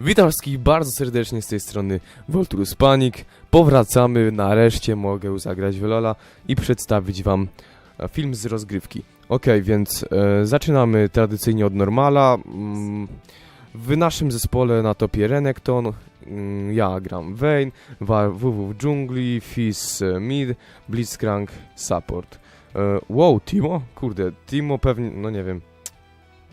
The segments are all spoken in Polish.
Witam wszystkich bardzo serdecznie z tej strony Volturus Panic. Powracamy, nareszcie mogę zagrać w Lola i przedstawić wam e, film z rozgrywki. Ok, więc e, zaczynamy tradycyjnie od normala. Mm, w naszym zespole na topie Renekton, mm, ja gram Vayne, WW w dżungli, Fizz e, mid, Blitzcrank support. E, wow, Timo? Kurde, Timo pewnie, no nie wiem.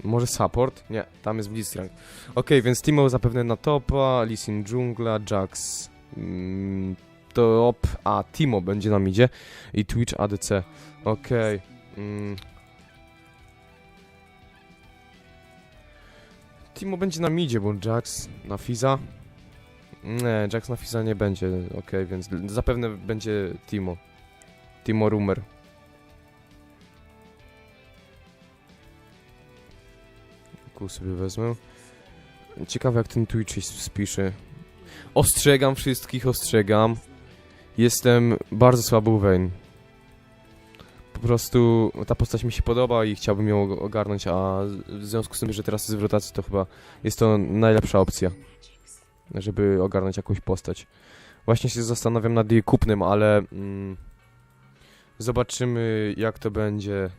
Może support? Nie, tam jest Blitzcrank. Okej, więc Timo zapewne na topa, Lisin dżungla, Jax mm, top, a Timo będzie nam idzie i Twitch ADC. Okej. Mm. Timo będzie na midzie, bo Jax na Fiza. Nie, Jax na Fiza nie będzie, okej, więc zapewne będzie Timo. Timo Rumer. Kół sobie wezmę. Ciekawe jak ten Twitch spisze. Ostrzegam wszystkich, ostrzegam. Jestem bardzo słabo Vayne. Po prostu ta postać mi się podoba i chciałbym ją og- ogarnąć, a w związku z tym, że teraz jest w rotacji, to chyba jest to najlepsza opcja, żeby ogarnąć jakąś postać. Właśnie się zastanawiam nad jej kupnem, ale mm, zobaczymy jak to będzie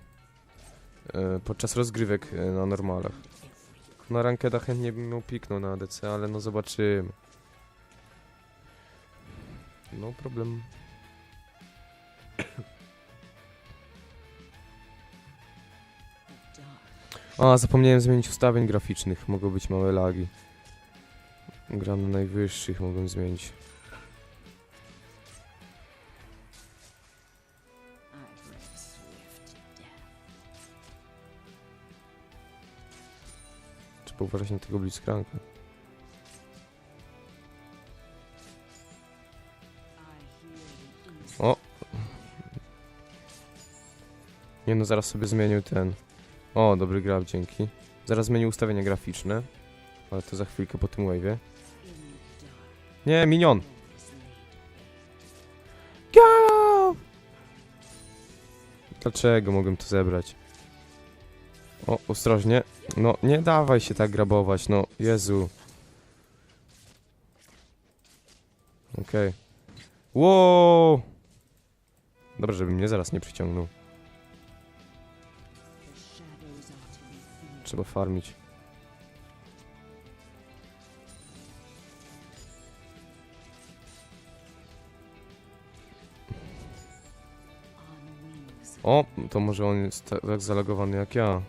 e, podczas rozgrywek e, na normalach. Na rankedach chętnie bym ją piknął na ADC, ale no zobaczymy. No problem. A, zapomniałem zmienić ustawień graficznych. Mogą być małe lagi. Gram na najwyższych, mogłem zmienić. Uważać na tego blitzcranka. O! Nie no, zaraz sobie zmienił ten. O, dobry grab, dzięki. Zaraz zmienił ustawienia graficzne. Ale to za chwilkę po tym wave'ie. Nie, minion! Go! Dlaczego mogłem to zebrać? O, ostrożnie. No, nie dawaj się tak grabować, no. Jezu. Okej. Wow! Dobrze, żeby mnie zaraz nie przyciągnął. Trzeba farmić. O, to może on jest ta- tak zalogowany jak ja.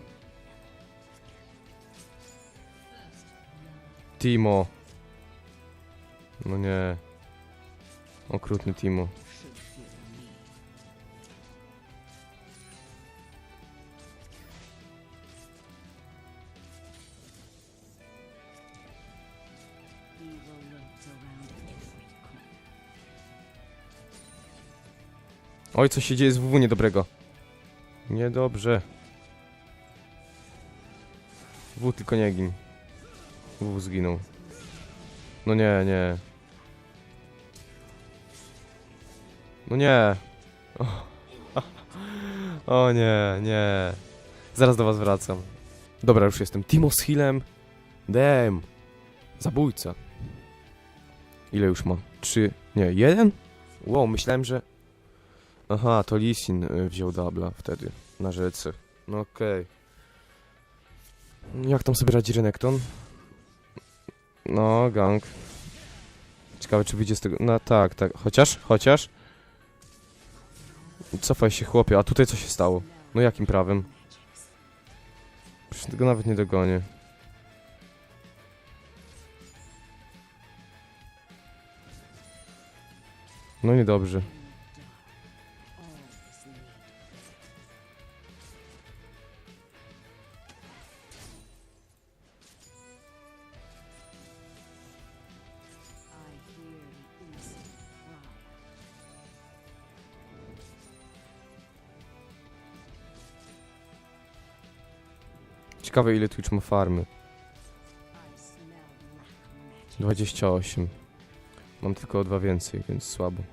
Timo. No nie. Okrutny Timo. Oj, co się dzieje z WW niedobrego. Niedobrze. W tylko nie gin. WW zginął. No nie, nie. No nie. O, nie, nie. Zaraz do was wracam. Dobra, już jestem. Timo z healem. Dem. Zabójca. Ile już mam? Trzy. Nie, jeden? Wow, myślałem, że... Aha, to Lisin y, wziął dubla wtedy na rzece. No okej. Jak tam sobie radzi Renekton? No, gang. Ciekawe, czy wyjdzie z tego... No tak, tak. Chociaż, chociaż... Cofaj się, chłopie. A tutaj co się stało? No jakim prawem? Przecież tego nawet nie dogonię. No niedobrze. Ciekawe ile Twitch ma farmy. 28. Mam tylko dwa więcej, więc słabo.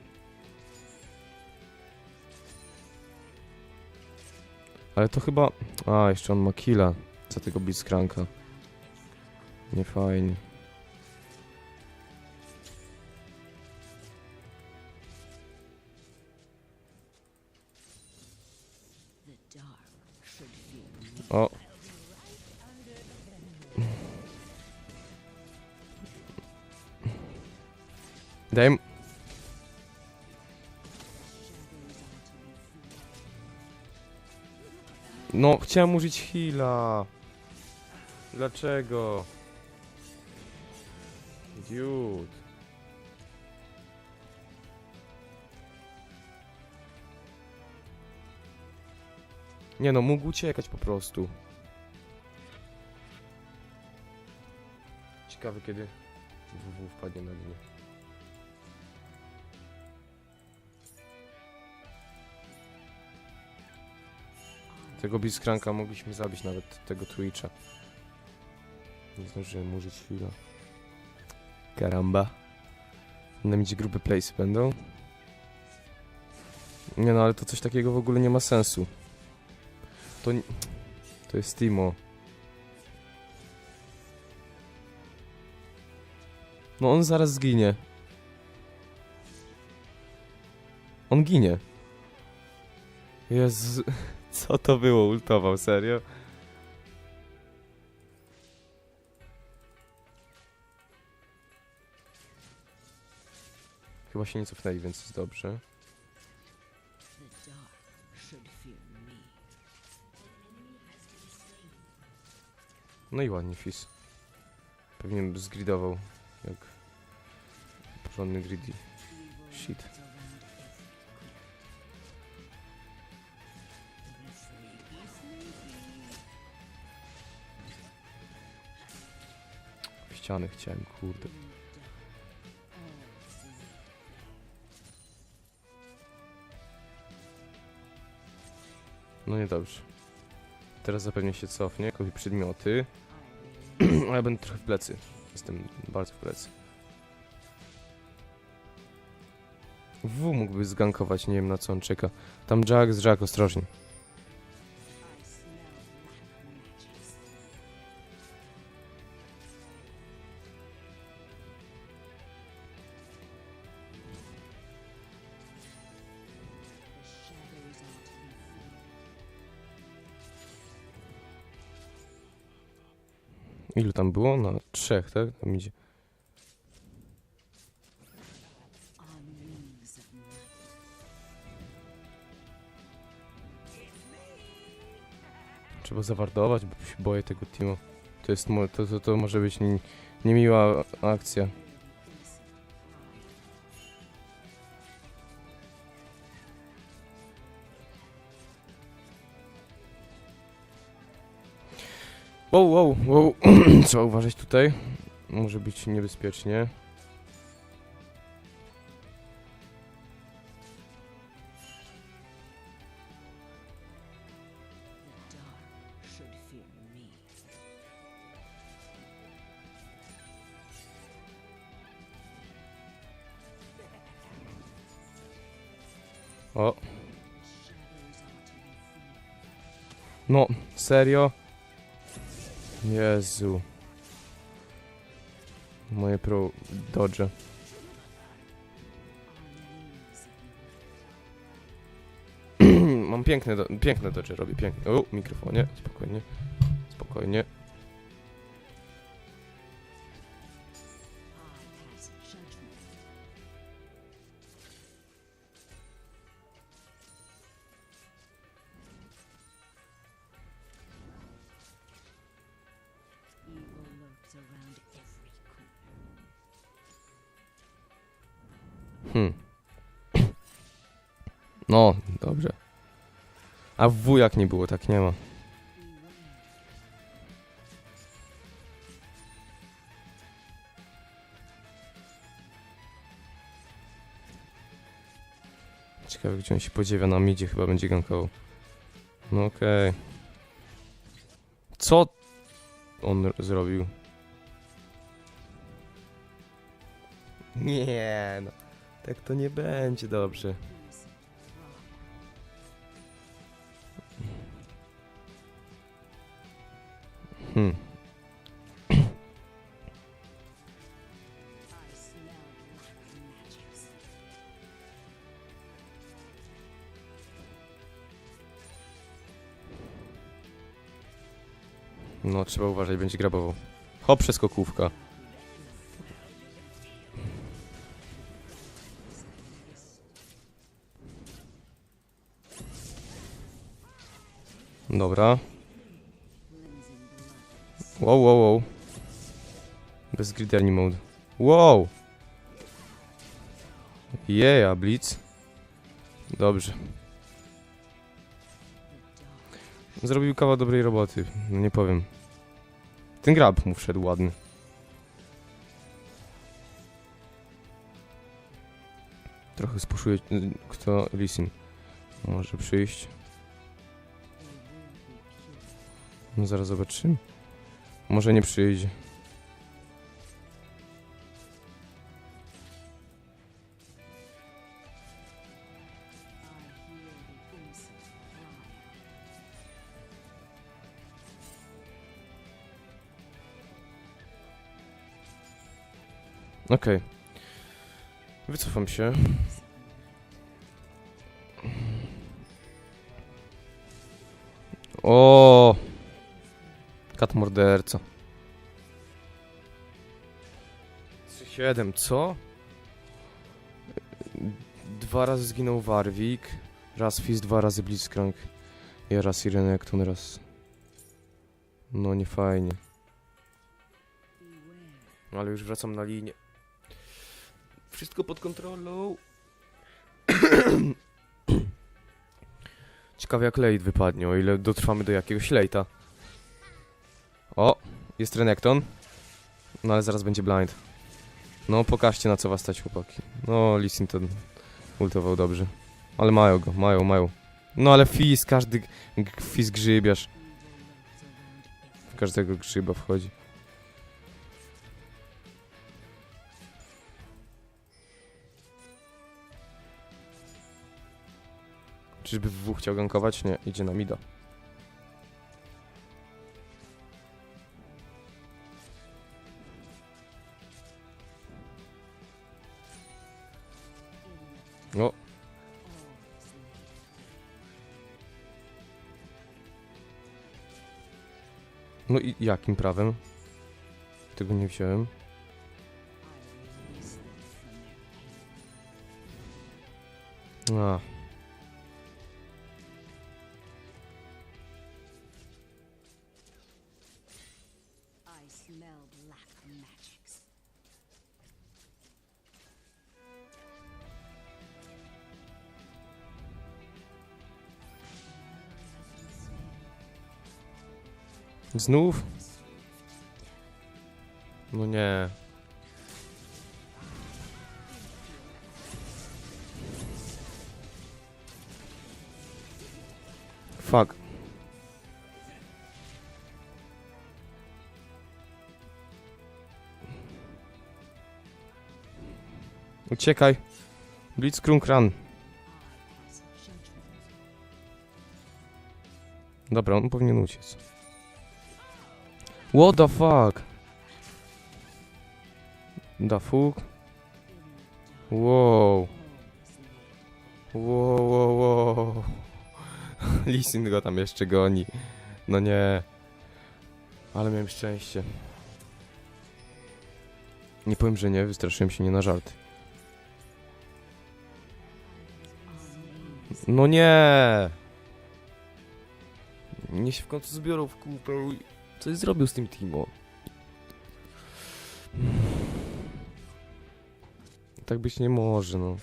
Ale to chyba... A, jeszcze on ma killa za tego Blitzcranka. Nie fajnie. No, chciałem użyć heala. Dlaczego? Dude. Nie no, mógł uciekać po prostu. Ciekawe kiedy WW wpadnie na linię. Tego Blitzcranka mogliśmy zabić nawet, tego Twitcha. Nie zdążyłem użyć chwilę. Karamba. Na mieć grupy place będą. Nie no, ale to coś takiego w ogóle nie ma sensu. To. To jest Timo. No on zaraz zginie. On ginie. Jezu, co to było? Ultował, serio? Chyba się nie cofnęli, więc jest dobrze. No i ładnie Fizz. Pewnie zgridował, jak porządny greedy. Shit. W ścianę chciałem, kurde. No niedobrze. Teraz zapewne się cofnie, kupi przedmioty. A ja będę trochę w plecy. Jestem bardzo w plecy. W mógłby zgankować, nie wiem na co on czeka. Tam Jack z Jack, ostrożnie. Tam było? Na trzech, tak? Tam idzie. Trzeba zawardować, bo się boję tego teamu. To jest, to, to, to może być nie, niemiła akcja. Wow, wow, wow. Trzeba uważać tutaj. Może być niebezpiecznie. O, no, serio? Jezu. Moje pro dodge. Mam piękne, do, piękne dodge robię, piękne. O, mikrofonie, spokojnie. Spokojnie. Dobrze. A w wujak nie było, tak nie ma. Ciekawe, gdzie on się podziewia na midzie, chyba będzie gankował. No okej. Co on zrobił? Nie, no. Tak to nie będzie dobrze. No, trzeba uważać, będzie grabował. Hop, przeskokówka. Dobra. Wow, wow, wow. Bez griderni mode. Wow! Jeja, blitz. Dobrze. Zrobił kawał dobrej roboty. No nie powiem. Ten grab mu wszedł ładny. Trochę spuszuje y, kto Lisin. Może przyjść. No zaraz zobaczymy. Może nie przyjdzie. Okej. Wycofam się. O! Kat morderca. 3-7, co? Dwa razy zginął Warwick, raz Fizz, dwa razy Blitzcrank. Ja raz Irenekton, raz... No nie fajnie. Ale już wracam na linię. Wszystko pod kontrolą. Ciekawe jak late wypadnie, o ile dotrwamy do jakiegoś late'a. O, jest Renekton. No ale zaraz będzie blind. No pokażcie na co was stać chłopaki. No Lisin ten ultował dobrze. Ale mają go, mają, mają. No ale Fizz, każdy Fizz grzybiarz. W każdego grzyba wchodzi. Czyżby WW chciał gankować? Nie, idzie na mida. in O, all is late. no i jakim prawem? Tego nie wziąłem. A. smell black magics. Znów? No nie. Fuck. Uciekaj. Blitzkrieg run. Dobra, on powinien uciec. What the fuck? Da fuck? Wow. Wow, wow, wow. Go tam jeszcze goni. No nie. Ale miałem szczęście. Nie powiem, że nie, wystraszyłem się nie na żart. No nie! Nie się w końcu zbiorą w kupę. Coś zrobił z tym Timo. Tak być nie może, no.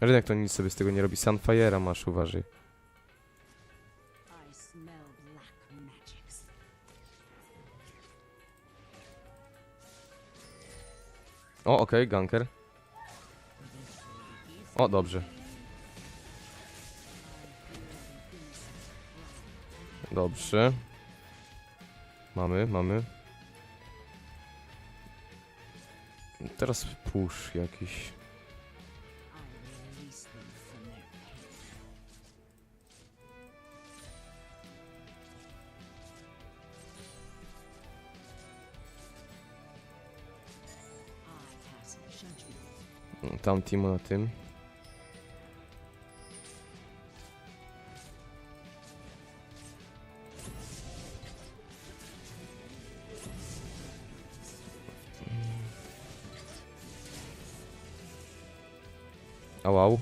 Rynek to nic sobie z tego nie robi. Sunfire'a masz, uważaj. O, okej, ganker. O, dobrze. Dobrze. Mamy, mamy. Teraz push jakiś. Tam Timo na tym. Au, au.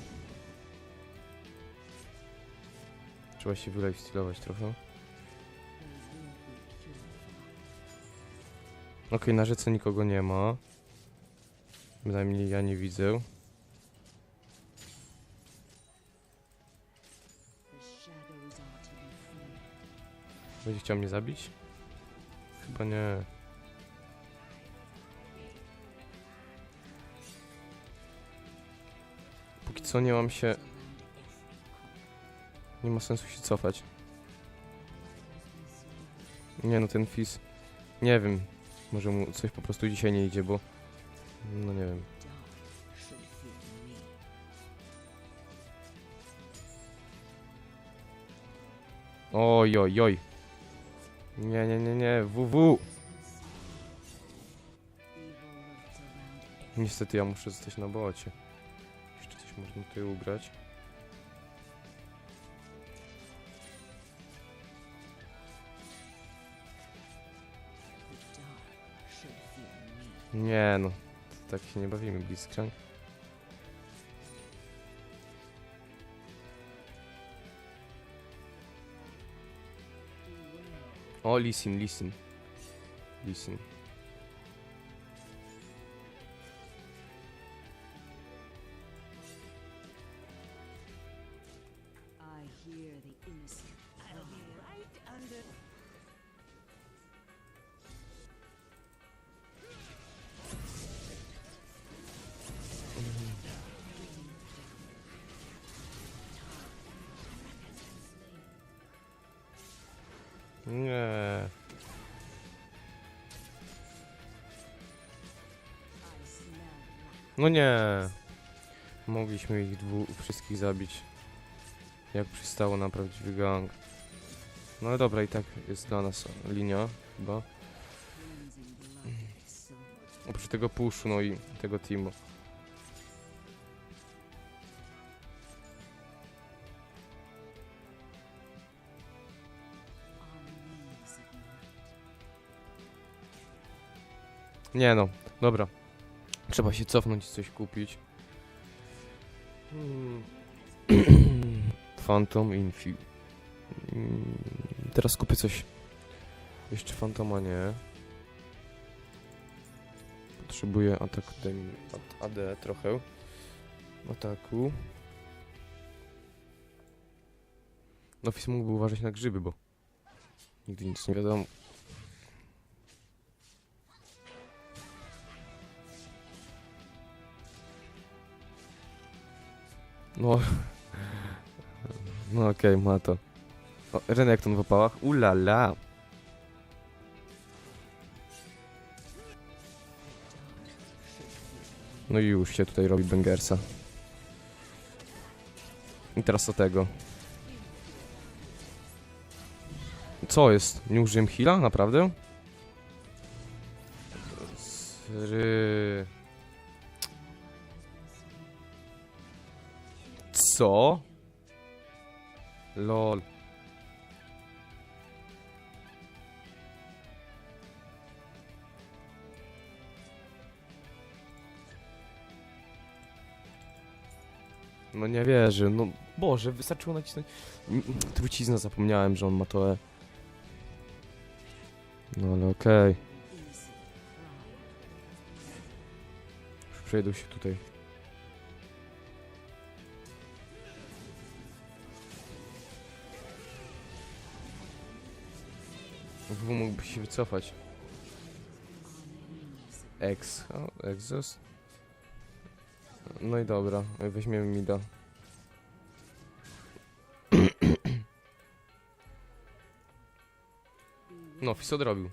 Trzeba się wylifestylować trochę. Okej, na rzece nikogo nie ma. Bynajmniej ja nie widzę. Będzie chciał mnie zabić? Chyba nie. Póki co nie mam się... Nie ma sensu się cofać. Nie no, ten Fizz... Nie wiem. Może mu coś po prostu dzisiaj nie idzie, bo... No nie wiem. Oj, oj, oj. Nie, nie, nie, nie. WW. Niestety ja muszę zostać na bocie. Można tutaj ugrać. Nie no. Tak się nie bawimy, Blitzcrank. O, listen, listen. Listen. No nie. Mogliśmy ich dwóch wszystkich zabić. Jak przystało na prawdziwy gang. No ale dobra, i tak jest dla nas linia chyba. Oprócz tego puszu, no i tego teamu. Nie no, dobra. Trzeba się cofnąć i coś kupić. Hmm. Phantom Infi. Mm, Teraz kupię coś. Jeszcze Fantoma nie. Potrzebuję mi ad- trochę. Ataku. No Fizz mógłby uważać na grzyby, bo nigdy nic nie wiadomo. No. No okej, ma to. O, Renekton w opałach. Ulala. No i już się tutaj robi Bengersa. I teraz do tego. Co jest? Nie użyłem heala? Naprawdę? Sry... Co? Lol. No nie wierzę, no Boże, wystarczyło nacisnąć... Trucizna, zapomniałem, że on ma to E. No ale okej. Już przejdą się tutaj. W mógłby się wycofać. Ex. O, Exos. No i dobra, weźmiemy Mida. No, Fis odrobił.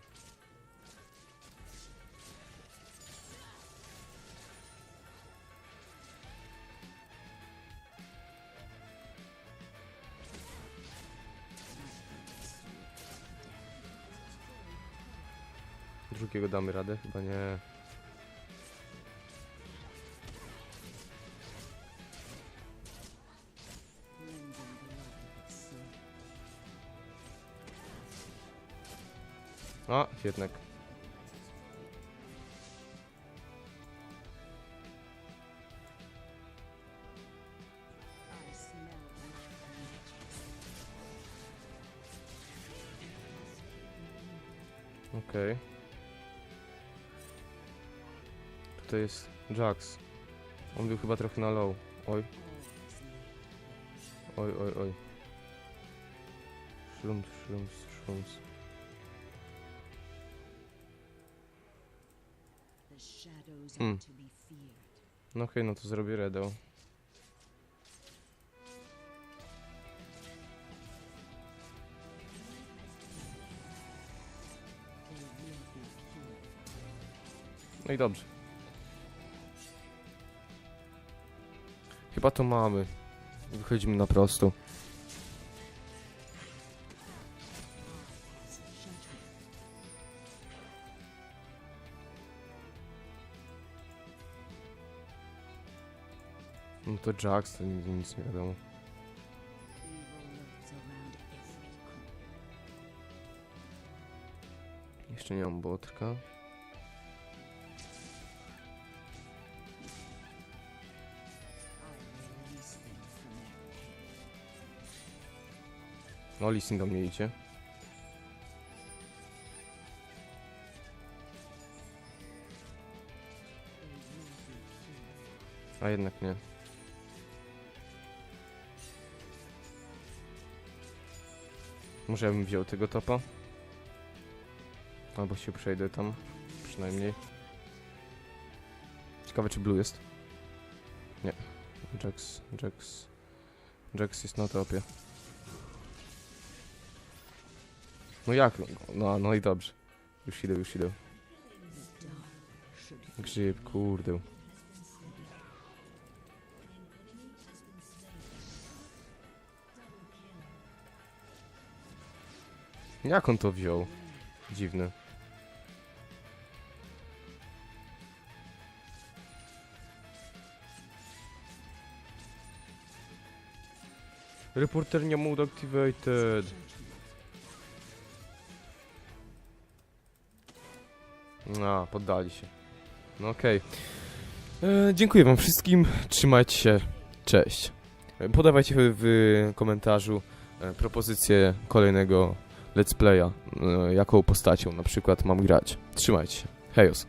damy radę? Chyba nie. A, jednak. Okej. Okay. Tutaj jest Jax. On był chyba trochę na low. Oj, oj, oj, oj. Shrooms. The shadows Hmm. to. No okej, no to zrobię purified. No i dobrze. Chyba to mamy. Wychodzimy na prostą. No to Jax, to nic nie wiadomo. Jeszcze nie mam botrka. No, Lissin do mnie idzie. A jednak nie. Może ja bym wziął tego topa? Albo się przejdę tam, przynajmniej. Ciekawe czy blue jest. Nie. Jax, Jax. Jax jest na topie. No jak? No, no i dobrze. Już idę, już idę. Grzyb, kurde. Jak on to wziął? Dziwne. Reporter nie mode activated. A, poddali się. No okej. E, Dziękuję wam wszystkim. Trzymajcie się. Cześć. E, Podawajcie w, komentarzu e, propozycję kolejnego let's playa. Jaką postacią na przykład mam grać. Trzymajcie się. Hejos.